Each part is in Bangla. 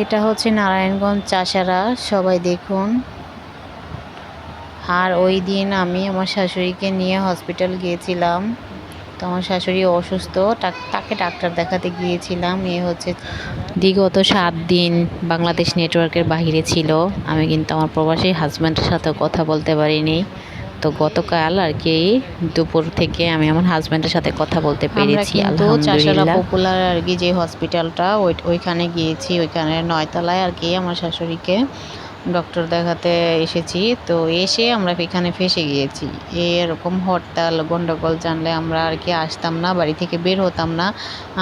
এটা হচ্ছে নারায়ণগঞ্জ চাষারা, সবাই দেখুন। আর ওই দিন আমি আমার শাশুড়িকে নিয়ে হসপিটাল গিয়েছিলাম। তো আমার শাশুড়ি অসুস্থ, তাকে ডাক্তার দেখাতে গিয়েছিলাম। এ হচ্ছে বিগত সাত দিন বাংলাদেশ নেটওয়ার্কের বাইরে ছিল। আমি কিন্তু আমার প্রবাসী হাজব্যান্ডের সাথে কথা বলতে পারিনি। তো গতকাল আর কি দুপুর থেকে আমি আমার হাজব্যান্ডের সাথে কথা বলতে পেরেছি আলহামদুলিল্লাহ। পপুলার আর কি যে হসপিটালটা ওই ওইখানে গিয়েছি ওইখানে নয়তলায় আর কি আমার শাশুড়িকে ডক্টর দেখাতে এসেছি। তো এসে আমরা এখানে ফেসে গিয়েছি। এরকম হরতাল গন্ডগোল জানলে আমরা আর কি আসতাম না বাড়ি থেকে বের হতাম না।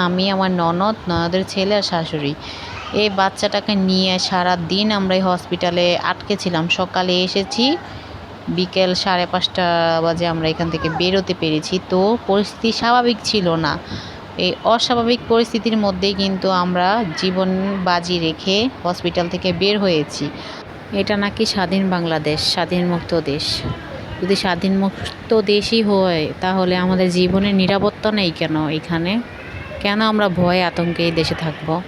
আমি আমার ননদ ননদের ছেলে আর শাশুড়ি। এই বাচ্চাটাকে নিয়ে সারা দিন আমরা এই হসপিটালে আটকে ছিলাম। সকালে এসেছি বিকেল সাড়ে পাঁচটা বাজে আমরা এখান থেকে বেরোতে পেরেছি। তো পরিস্থিতি স্বাভাবিক ছিল না। এই অস্বাভাবিক পরিস্থিতির মধ্যেই কিন্তু আমরা জীবন বাজি রেখে হসপিটাল থেকে বের হয়েছি। এটা নাকি স্বাধীন বাংলাদেশ, স্বাধীন মুক্ত দেশ। যদি স্বাধীন মুক্ত দেশই হয়, তাহলে আমাদের জীবনের নিরাপত্তা নেই কেন এখানে? কেন আমরা ভয়ে আতঙ্কে এই দেশে থাকব?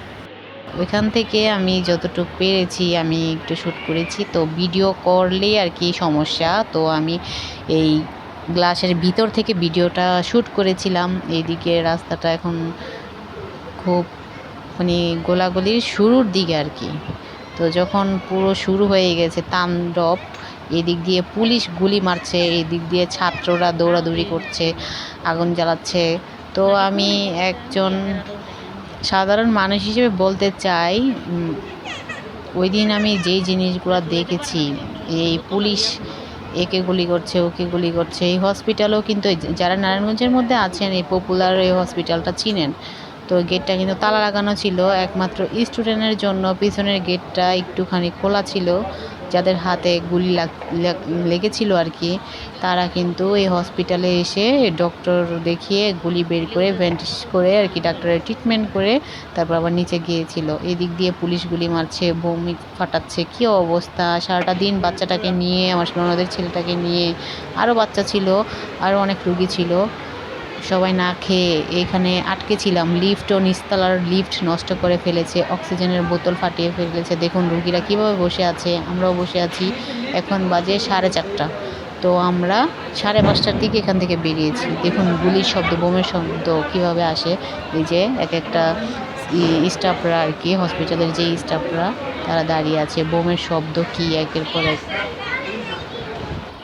ওইখান থেকে আমি যতটুকু পেরেছি, আমি একটু শ্যুট করেছি। তো ভিডিও করলেই আর কি সমস্যা। তো আমি এই গ্লাসের ভিতর থেকে ভিডিওটা শ্যুট করেছিলাম। এইদিকে রাস্তাটা এখন খুব মানে গোলাগুলির শুরুর দিকে আর কি। তো যখন পুরো শুরু হয়ে গেছে তাণ্ডব, এদিক দিয়ে পুলিশ গুলি মারছে, এদিক দিয়ে ছাত্ররা দৌড়াদৌড়ি করছে, আগুন জ্বালাচ্ছে। তো আমি একজন সাধারণ মানুষ হিসেবে বলতে চাই ওই দিন আমি যেই জিনিসগুলো দেখেছি, এই পুলিশ একে গুলি করছে, ওকে গুলি করছে, এই হসপিটালও কিন্তু যারা নারায়ণগঞ্জের মধ্যে আছেন, এই পপুলার এই হসপিটালটা চিনেন। তো গেটটা কিন্তু তালা লাগানো ছিল। একমাত্র স্টুডেন্টের জন্য পিছনের গেটটা একটুখানি খোলা ছিল, যাদের হাতে গুলি লাগ- লাগ- লেগেছিল আর কি। তারা কিন্তু এই হসপিটালে এসে ডক্টর দেখিয়ে গুলি বের করে ব্যান্ডেজ করে আর কি ডাক্তারের ট্রিটমেন্ট করে তারপর আবার নিচে গিয়েছিল। এদিক দিয়ে পুলিশ গুলি মারছে, বমি ফাটাচ্ছে, কী অবস্থা? সারাটা দিন বাচ্চাটাকে নিয়ে, আমার ননদের ছেলেটাকে নিয়ে আরও বাচ্চা ছিল আরও অনেক রুগী ছিল। সবাই না খেয়ে এখানে আটকে ছিলাম। লিফট ও নিচতলার লিফট নষ্ট করে ফেলেছে, অক্সিজেনের বোতল ফাটিয়ে ফেলেছে। দেখুন রুগীরা কীভাবে বসে আছে, আমরাও বসে আছি। এখন বাজে সাড়ে চারটা। তো আমরা সাড়ে পাঁচটার দিকে এখান থেকে বেরিয়েছি। দেখুন গুলির শব্দ, বোমের শব্দ কীভাবে আসে। এই যে এক একটা স্টাফরা আর কি হসপিটালের যে স্টাফরা তারা দাঁড়িয়ে আছে। বোমের শব্দ কি, একের পর এক।